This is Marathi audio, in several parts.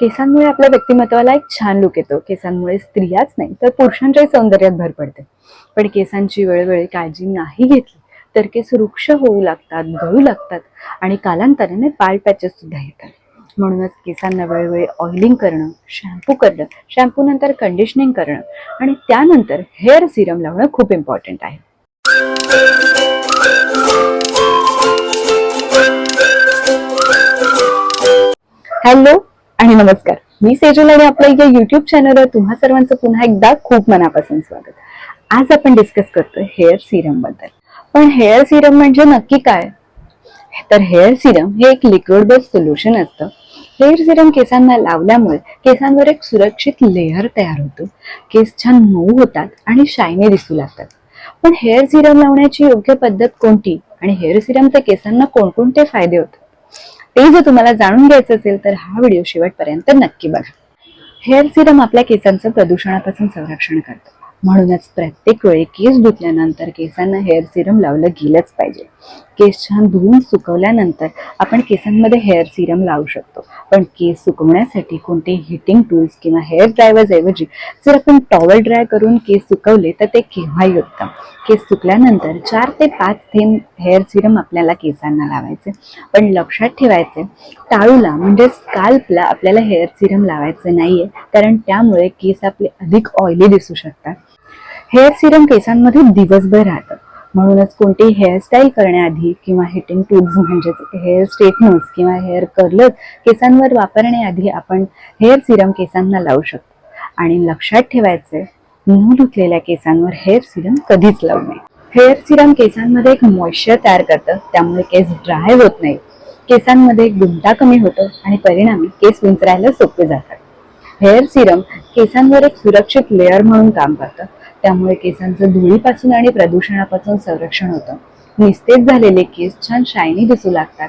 केसांमुळे आपल्या व्यक्तिमत्वाला एक छान लुक येतो. केसांमुळे स्त्रियाच नाही तर पुरुषांच्याही सौंदर्यात भर पडते. पण केसांची वेळोवेळी काळजी नाही घेतली तर केस वृक्ष होऊ लागतात गळू लागतात आणि कालांतराने पाल पॅचेस सुद्धा येतात. म्हणूनच केसांना वेळोवेळी ऑइलिंग करणं शॅम्पू करणं शॅम्पू नंतर कंडिशनिंग करणं आणि त्यानंतर हेअर सिरम लावणं खूप इम्पॉर्टंट आहे. हॅलो आणि नमस्कार. मी सेजल आणि आपल्या या युट्यूब चॅनलवर तुम्हा सर्वांचं पुन्हा एकदा खूप मनापासून स्वागत. आज आपण डिस्कस करतोय हेअर सिरमबद्दल. पण हेअर सिरम म्हणजे नक्की काय? तर हेअर सिरम हे एक लिक्विड बेस्ड सोल्युशन असतं. हेअर सिरम केसांना लावल्यामुळे केसांवर एक सुरक्षित लेअर तयार होतो. केस छान मऊ होतात आणि शायनी दिसू लागतात. पण हेअर सिरम लावण्याची योग्य पद्धत कोणती? आणि हेअर सिरमचे केसांना कोणकोणते फायदे होतात? ते जर तुम्हाला जाणून घ्यायचं असेल तर हा व्हिडिओ शेवटपर्यंत नक्की बघा. हेअर सिरम आपल्या केसांचं प्रदूषणापासून संरक्षण करतं. म्हणूनच प्रत्येक वेळी केस धुतल्यानंतर केसांना हेअर सिरम लावलं गेलंच पाहिजे. केस छान धुवून सुकवल्यानंतर आपण केसांमध्ये हेअर सिरम लावू शकतो. पण केस सुकवण्यासाठी कोणते हिटिंग टूल्स किंवा हेअर ड्रायव्हर्स ऐवजी जर आपण टॉवल ड्राय करून केस सुकवले तर ते केव्हाही उत्तम. केस सुकल्यानंतर चार ते पाच थेंब हेअर सिरम आपल्याला केसांना लावायचे. पण लक्षात ठेवायचे टाळूला म्हणजे स्काल्पला आपल्याला हेअर सिरम लावायचं नाहीये. कारण त्यामुळे केस आपले अधिक ऑइली दिसू शकतात. हेअर सिरम केसांमध्ये दिवसभर राहतं. म्हणूनच कोणती हेअरस्टाईल करण्याआधी किंवा हिटिंग टूल्स म्हणजेच हेअर स्ट्रेटनर्स किंवा हेअर कर्लर्स केसांवर वापरण्याआधी आपण हेअर सिरम केसांना लावू शकतो. आणि लक्षात ठेवायचे न धुतलेल्या केसांवर हेअर सिरम कधीच लावू नये. हेअर सिरम केसांमध्ये एक मॉइश्चर तयार करतं त्यामुळे केस ड्राय होत नाही केसांमध्ये गुंता कमी होतो आणि परिणामी केस विंचरायला सोपे जातात. हेअर सिरम केसांवर एक सुरक्षित लेअर म्हणून काम करतं. त्यामुळे केसांचं धुळीपासून आणि प्रदूषणापासून संरक्षण होतं. निस्तेज झालेले केस छान शायनी दिसू लागतात.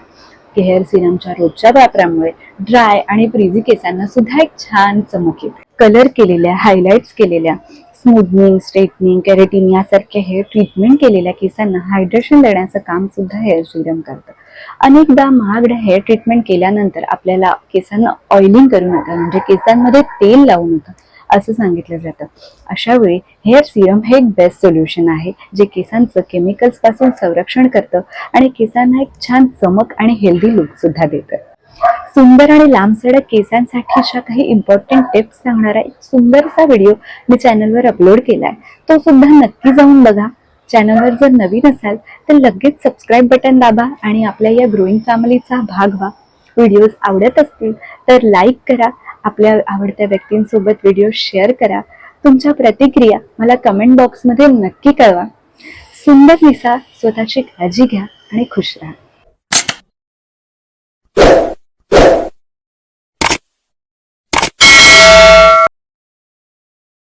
हेअर सिरमच्या रोजच्या वापरामुळे ड्राय आणि प्रिझी केसांना सुद्धा एक छान चमक येते. कलर केलेल्या हायलाइट्स केलेल्या स्मूथनिंग स्ट्रेटनिंग कॅरेटिन यासारख्या हेअर ट्रीटमेंट केलेल्या केसांना हायड्रेशन देण्याचं काम सुद्धा हेअर सिरम करतं. अनेकदा महागड्या हेअर ट्रीटमेंट केल्यानंतर आपल्याला केसांना ऑइलिंग करू नका म्हणजे केसांमध्ये तेल लावू नका असं सांगितलं जातं. अशा वेळी हेअर सिरम हे एक बेस्ट सोल्युशन आहे जे केसांचं केमिकल्सपासून संरक्षण करतं आणि केसांना एक छान चमक आणि हेल्दी लुक सुद्धा देतं. सुंदर आणि लांबसडक केसांसाठीच्या काही इम्पॉर्टंट टिप्स सांगणारा एक सुंदरसा व्हिडिओ मी चॅनलवर अपलोड केला आहे तो सुद्धा नक्की जाऊन बघा. चॅनलवर जर नवीन असाल तर लगेच सबस्क्राईब बटन दाबा आणि आपल्या या ग्रोईंग फॅमिलीचा भाग व्हा. व्हिडिओज आवडत असतील तर लाईक करा. आपल्या आवडत्या व्यक्तींसोबत व्हिडिओ शेअर करा. तुमच्या प्रतिक्रिया मला कमेंट बॉक्समध्ये नक्की कळवा. सुंदर निसा स्वतःची काळजी घ्या आणि खुश राहा.